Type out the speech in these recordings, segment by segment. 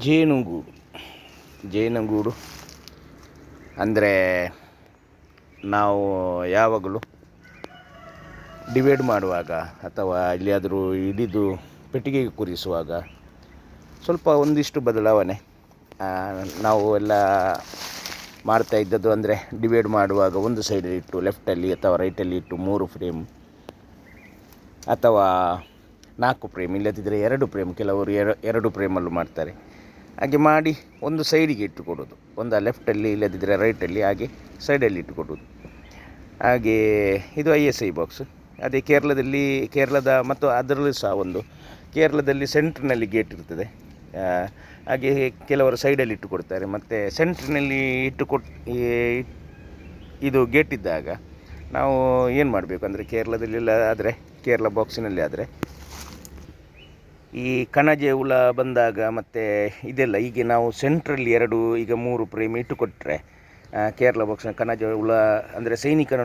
ಜೇನುಗೂಡು. ಜೇನುಗೂಡು ಅಂದರೆ ನಾವು ಯಾವಾಗಲೂ ಡಿವೈಡ್ ಮಾಡುವಾಗ ಅಥವಾ ಎಲ್ಲಿಯಾದರೂ ಹಿಡಿದು ಪೆಟ್ಟಿಗೆಗೆ ಕೂರಿಸುವಾಗ ಸ್ವಲ್ಪ ಒಂದಿಷ್ಟು ಬದಲಾವಣೆ ನಾವು ಎಲ್ಲ ಮಾಡ್ತಾ ಇದ್ದದ್ದು ಅಂದರೆ ಡಿವೈಡ್ ಮಾಡುವಾಗ ಒಂದು ಸೈಡಲ್ಲಿ ಇಟ್ಟು ಲೆಫ್ಟಲ್ಲಿ ಅಥವಾ ರೈಟಲ್ಲಿ ಇಟ್ಟು ಮೂರು ಫ್ರೇಮ್ ಅಥವಾ ನಾಲ್ಕು ಫ್ರೇಮ್ ಇಲ್ಲದಿದ್ದರೆ ಎರಡು ಫ್ರೇಮ್, ಕೆಲವರು ಎರ, ಎರಡು ಫ್ರೇಮಲ್ಲೂ ಮಾಡ್ತಾರೆ. ಹಾಗೆ ಮಾಡಿ ಒಂದು ಸೈಡಿಗೆ ಇಟ್ಟುಕೊಡೋದು. ಒಂದು ಲೆಫ್ಟಲ್ಲಿ ಇಲ್ಲದಿದ್ದರೆ ರೈಟಲ್ಲಿ ಹಾಗೆ ಸೈಡಲ್ಲಿ ಇಟ್ಟುಕೊಡೋದು. ಹಾಗೇ ಇದು ಐ ಎಸ್ ಐ ಬಾಕ್ಸು. ಅದೇ ಕೇರಳದಲ್ಲಿ, ಕೇರಳದ ಮತ್ತು ಅದರಲ್ಲೂ ಸಹ ಒಂದು ಕೇರಳದಲ್ಲಿ ಸೆಂಟ್ರ್ನಲ್ಲಿ ಗೇಟ್ ಇರ್ತದೆ. ಹಾಗೆ ಕೆಲವರು ಸೈಡಲ್ಲಿ ಇಟ್ಟುಕೊಡ್ತಾರೆ. ಮತ್ತು ಸೆಂಟ್ರ್ನಲ್ಲಿ ಇಟ್ಟು ಕೊಟ್ ಈ- ಇದು ಗೇಟ್ ಇದ್ದಾಗ ನಾವು ಏನು ಮಾಡಬೇಕು ಅಂದರೆ ಕೇರಳದಲ್ಲೆಲ್ಲ ಆದರೆ, ಕೇರಳ ಬಾಕ್ಸಿನಲ್ಲಿ ಆದರೆ ಈ ಕಣಜೆ ಹುಳ ಬಂದಾಗ ಮತ್ತು ಇದೆಲ್ಲ ಈಗ ನಾವು ಸೆಂಟ್ರಲ್ಲಿ ಎರಡು, ಈಗ ಮೂರು ಪ್ರೇಮಿ ಇಟ್ಟುಕೊಟ್ರೆ ಕೇರಳ ಬಾಕ್ಸ್ ಕಣಜ ಹುಳ, ಅಂದರೆ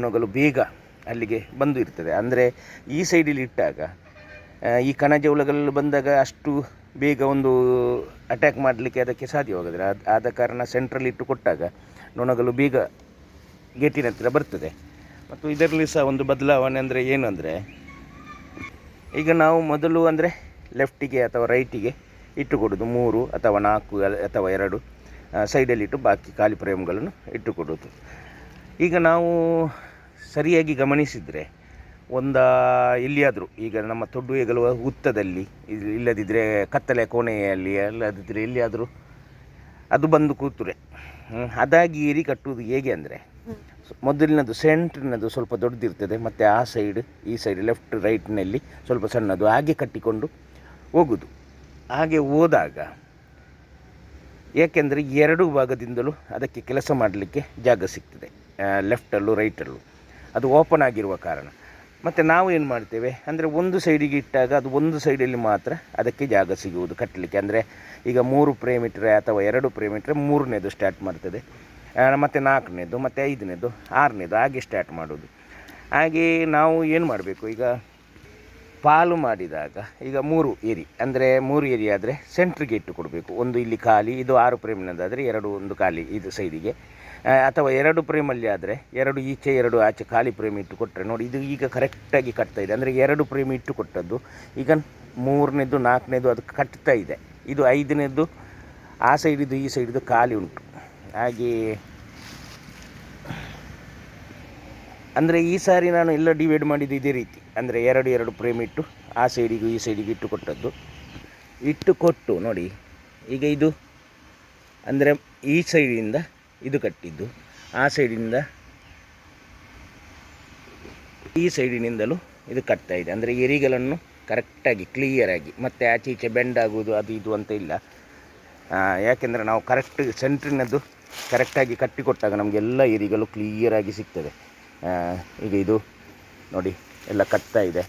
ನೊಗಲು ಬೇಗ ಅಲ್ಲಿಗೆ ಬಂದು ಇರ್ತದೆ. ಅಂದರೆ ಈ ಸೈಡಲ್ಲಿ ಇಟ್ಟಾಗ ಈ ಕಣಜ ಹುಳಗಳು ಬಂದಾಗ ಅಷ್ಟು ಬೇಗ ಒಂದು ಅಟ್ಯಾಕ್ ಮಾಡಲಿಕ್ಕೆ ಅದಕ್ಕೆ ಸಾಧ್ಯವಾಗೋದಿಲ್ಲ. ಆದ ಆದ ಕಾರಣ ಸೆಂಟ್ರಲ್ಲಿ ಇಟ್ಟು ಕೊಟ್ಟಾಗ ನೊಣಗಳು ಬೇಗ ಗೇಟಿನ ಹತ್ತಿರ ಬರ್ತದೆ. ಮತ್ತು ಇದರಲ್ಲಿ ಸಹ ಒಂದು ಬದಲಾವಣೆ ಅಂದರೆ ಏನು ಅಂದರೆ, ಈಗ ನಾವು ಮೊದಲು ಅಂದರೆ ಲೆಫ್ಟಿಗೆ ಅಥವಾ ರೈಟಿಗೆ ಇಟ್ಟು ಕೊಡೋದು. ಮೂರು ಅಥವಾ ನಾಲ್ಕು ಅಥವಾ ಎರಡು ಸೈಡಲ್ಲಿಟ್ಟು ಬಾಕಿ ಖಾಲಿ ಫ್ರೇಮ್ಗಳನ್ನು ಇಟ್ಟು ಕೊಡೋದು. ಈಗ ನಾವು ಸರಿಯಾಗಿ ಗಮನಿಸಿದರೆ ಒಂದು ಎಲ್ಲಿಯಾದರೂ ಈಗ ನಮ್ಮ ತೊಡ್ಡುವೆಗಳು ಹುತ್ತದಲ್ಲಿ ಇಲ್- ಇಲ್ಲದಿದ್ದರೆ ಕತ್ತಲೆ ಕೋಣೆಯಲ್ಲಿ ಅಲ್ಲದಿದ್ದರೆ ಎಲ್ಲಿಯಾದರೂ ಅದು ಬಂದು ಕೂತರೆ. ಅದಾಗಿ ಏರಿ ಕಟ್ಟುವುದು ಹೇಗೆ ಅಂದರೆ ಮೊದಲಿನದು ಸೆಂಟ್ರಿನದು ಸ್ವಲ್ಪ ದೊಡ್ಡದಿರ್ತದೆ ಮತ್ತು ಆ ಸೈಡ್ ಈ ಸೈಡ್ ಲೆಫ್ಟ್ ರೈಟ್ನಲ್ಲಿ ಸ್ವಲ್ಪ ಸಣ್ಣದು ಹಾಗೆ ಕಟ್ಟಿಕೊಂಡು ಹೋಗುದು. ಹಾಗೆ ಹೋದಾಗ ಏಕೆಂದರೆ ಎರಡು ಭಾಗದಿಂದಲೂ ಅದಕ್ಕೆ ಕೆಲಸ ಮಾಡಲಿಕ್ಕೆ ಜಾಗ ಸಿಗ್ತದೆ ಲೆಫ್ಟಲ್ಲೂ ರೈಟಲ್ಲೂ ಅದು ಓಪನ್ ಆಗಿರುವ ಕಾರಣ. ಮತ್ತು ನಾವು ಏನು ಮಾಡ್ತೇವೆ ಅಂದರೆ ಒಂದು ಸೈಡಿಗೆ ಇಟ್ಟಾಗ ಅದು ಒಂದು ಸೈಡಲ್ಲಿ ಮಾತ್ರ ಅದಕ್ಕೆ ಜಾಗ ಸಿಗುವುದು ಕಟ್ಟಲಿಕ್ಕೆ. ಅಂದರೆ ಈಗ ಮೂರು ಪ್ರೇಮಿಟ್ರೆ ಅಥವಾ ಎರಡು ಪ್ರೇಮಿಟ್ರೆ ಮೂರನೇದು ಸ್ಟಾರ್ಟ್ ಮಾಡ್ತದೆ ಮತ್ತು ನಾಲ್ಕನೇದು, ಮತ್ತು ಐದನೇದು, ಆರನೇದು, ಹಾಗೆ ಸ್ಟಾರ್ಟ್ ಮಾಡೋದು ಹಾಗೆ ನಾವು ಏನು ಮಾಡಬೇಕು ಈಗ ಪಾಲು ಮಾಡಿದಾಗ ಈಗ ಮೂರು ಏರಿ, ಅಂದರೆ ಮೂರು ಏರಿ ಆದರೆ ಸೆಂಟ್ರಿಗೆ ಇಟ್ಟು ಕೊಡಬೇಕು. ಒಂದು ಇಲ್ಲಿ ಖಾಲಿ, ಇದು ಆರು ಪ್ರೇಮಿನದಾದರೆ ಎರಡು ಒಂದು ಖಾಲಿ ಇದು ಸೈಡಿಗೆ ಅಥವಾ ಎರಡು ಪ್ರೇಮಲ್ಲಿ ಆದರೆ ಎರಡು ಈಚೆ, ಎರಡು ಆಚೆ ಖಾಲಿ ಪ್ರೇಮ್ ಇಟ್ಟು ಕೊಟ್ಟರೆ ನೋಡಿ, ಇದು ಈಗ ಕರೆಕ್ಟಾಗಿ ಕಟ್ತಾ ಇದೆ. ಅಂದರೆ ಎರಡು ಪ್ರೇಮ್ ಇಟ್ಟು ಕೊಟ್ಟದ್ದು, ಈಗ ಮೂರನೇದು, ನಾಲ್ಕನೇದು ಅದು ಕಟ್ತಾ ಇದೆ. ಇದು ಐದನೇದು, ಆ ಸೈಡಿದು ಈ ಸೈಡಿದು ಖಾಲಿ ಉಂಟು. ಹಾಗೆ ಅಂದರೆ ಈ ಸಾರಿ ನಾನು ಎಲ್ಲ ಡಿವೈಡ್ ಮಾಡಿದ್ದು ಇದೇ ರೀತಿ. ಅಂದರೆ ಎರಡು ಎರಡು ಫ್ರೇಮ್ ಇಟ್ಟು ಆ ಸೈಡಿಗೂ ಈ ಸೈಡಿಗೂ ಇಟ್ಟು ಕೊಟ್ಟದ್ದು. ಇಟ್ಟು ಕೊಟ್ಟು ನೋಡಿ, ಈಗ ಇದು ಅಂದರೆ ಈ ಸೈಡಿಂದ ಇದು ಕಟ್ಟಿದ್ದು. ಆ ಸೈಡಿಂದ ಈ ಸೈಡಿನಿಂದಲೂ ಇದು ಕಟ್ತಾ ಇದೆ. ಅಂದರೆ ಎರಿಗಳನ್ನು ಕರೆಕ್ಟಾಗಿ ಕ್ಲಿಯರಾಗಿ ಮತ್ತು ಆಚೆ ಈಚೆ ಬೆಂಡ್ ಆಗೋದು ಅದು ಇದು ಅಂತ ಇಲ್ಲ. ಯಾಕೆಂದರೆ ನಾವು ಕರೆಕ್ಟ್ ಸೆಂಟ್ರಿನದ್ದು ಕರೆಕ್ಟಾಗಿ ಕಟ್ಟಿಕೊಟ್ಟಾಗ ನಮಗೆಲ್ಲ ಎರಿಗಳು ಕ್ಲಿಯರಾಗಿ ಸಿಗ್ತದೆ. ಈಗ ಇದು ನೋಡಿ, ಎಲ್ಲ ಕಟ್ತಾ ಇದೆ.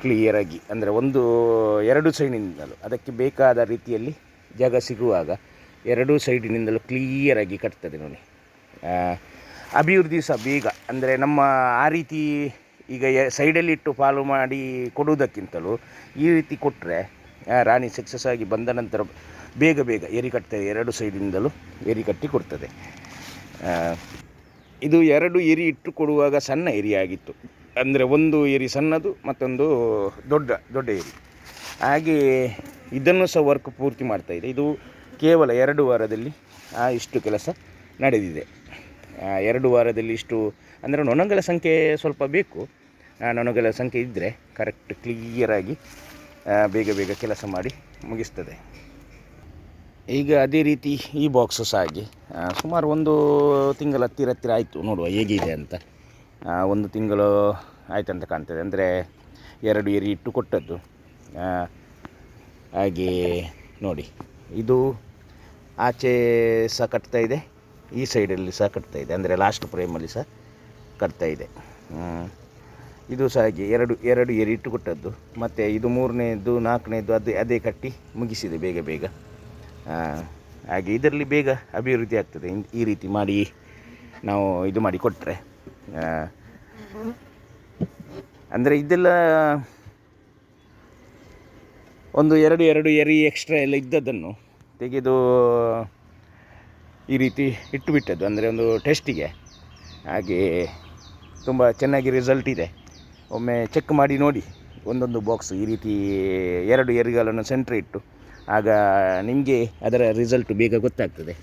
ಕ್ಲಿಯರಾಗಿ ಅಂದರೆ ಒಂದು, ಎರಡು ಸೈಡಿನಿಂದಲೂ, ಅದಕ್ಕೆ ಬೇಕಾದ ರೀತಿಯಲ್ಲಿ ಜಾಗ ಸಿಗುವಾಗ ಎರಡೂ ಸೈಡಿನಿಂದಲೂ ಕ್ಲಿಯರಾಗಿ ಕಟ್ತದೆ ನೋಡಿ. ಅಭಿವೃದ್ಧಿ ಸಹ ಬೇಗ. ಅಂದರೆ ನಮ್ಮ ಆ ರೀತಿ ಈಗ ಸೈಡಲ್ಲಿಟ್ಟು ಫಾಲೋ ಮಾಡಿ ಕೊಡುವುದಕ್ಕಿಂತಲೂ ಈ ರೀತಿ ಕೊಟ್ಟರೆ ರಾಣಿ ಸಕ್ಸಸ್ ಆಗಿ ಬಂದ ನಂತರ ಬೇಗ ಬೇಗ ಏರಿ ಕಟ್ತದೆ ಎರಡು ಸೈಡಿನಿಂದಲೂ ಏರಿ ಕಟ್ಟಿ ಕೊಡ್ತದೆ. ಇದು ಎರಡು ಏರಿ ಇಟ್ಟು ಕೊಡುವಾಗ ಸಣ್ಣ ಏರಿ ಆಗಿತ್ತು ಅಂದರೆ ಒಂದು ಏರಿ ಸಣ್ಣದು, ಮತ್ತೊಂದು ದೊಡ್ಡ ದೊಡ್ಡ ಏರಿ. ಹಾಗೆ ಇದನ್ನು ಸಹ ವರ್ಕ್ ಪೂರ್ತಿ ಮಾಡ್ತಾ ಇದೆ. ಇದು ಕೇವಲ ಎರಡು ವಾರದಲ್ಲಿ, ಆ, ಇಷ್ಟು ಕೆಲಸ ನಡೆದಿದೆ. ಎರಡು ವಾರದಲ್ಲಿ ಇಷ್ಟು, ಅಂದರೆ ನೊಣಗಳ ಸಂಖ್ಯೆ ಸ್ವಲ್ಪ ಬೇಕು. ನೊಣಗಳ ಸಂಖ್ಯೆ ಇದ್ದರೆ ಕರೆಕ್ಟ್ ಕ್ಲಿಯರಾಗಿ ಬೇಗ ಬೇಗ ಕೆಲಸ ಮಾಡಿ ಮುಗಿಸ್ತದೆ. ಈಗ ಅದೇ ರೀತಿ ಈ ಬಾಕ್ಸು ಸಹ ಹಾಗೆ. ಸುಮಾರು ಒಂದು ತಿಂಗಳು ಹತ್ತಿರ ಹತ್ತಿರ ಆಯಿತು. ನೋಡುವ ಹೇಗಿದೆ ಅಂತ. ಒಂದು ತಿಂಗಳು ಆಯ್ತಂತ ಕಾಣ್ತದೆ. ಅಂದರೆ ಎರಡು ಏರಿ ಇಟ್ಟು ಕೊಟ್ಟದ್ದು. ಹಾಗೆ ನೋಡಿ. ಇದು ಆಚೆ ಸಹ ಕಟ್ತಾ ಇದೆ. ಈ ಸೈಡಲ್ಲಿ ಸಹ ಕಟ್ತಾ ಇದೆ. ಅಂದರೆ ಲಾಸ್ಟ್ ಫ್ರೇಮಲ್ಲಿ ಸಹ ಕಟ್ತಾ ಇದೆ. ಇದು ಸಹ ಹಾಗೆ ಎರಡು ಎರಡು ಏರಿ ಇಟ್ಟು ಕೊಟ್ಟದ್ದು. ಮತ್ತು ಇದು ಮೂರನೇದು, ನಾಲ್ಕನೇದು, ಅದೇ ಅದೇ ಕಟ್ಟಿ ಮುಗಿಸಿದೆ ಬೇಗ ಬೇಗ. ಹಾಗೆ ಇದರಲ್ಲಿ ಬೇಗ ಅಭಿವೃದ್ಧಿ ಆಗ್ತದೆ. ಈ ರೀತಿ ಮಾಡಿ ನಾವು ಇದು ಮಾಡಿ ಕೊಟ್ಟರೆ ಅಂದರೆ ಇದೆಲ್ಲ ಒಂದು ಎರಡು ಎರಡು ಎರಿ ಎಕ್ಸ್ಟ್ರಾ ಎಲ್ಲ ಇದ್ದದ್ದನ್ನು ತೆಗೆದು ಈ ರೀತಿ ಇಟ್ಟುಬಿಟ್ಟದ್ದು. ಅಂದರೆ ಒಂದು ಟೆಸ್ಟಿಗೆ ಹಾಗೆ ತುಂಬ ಚೆನ್ನಾಗಿ ರಿಸಲ್ಟ್ ಇದೆ. ಒಮ್ಮೆ ಚೆಕ್ ಮಾಡಿ ನೋಡಿ. ಒಂದೊಂದು ಬಾಕ್ಸ್ ಈ ರೀತಿ ಎರಡು ಎರಿಗಳನ್ನು ಸೆಂಟ್ರ್ ಇಟ್ಟು. ಆಗ ನಿಮಗೆ ಅದರ ರಿಸಲ್ಟ್ ಬೇಗ ಗೊತ್ತಾಗ್ತದೆ.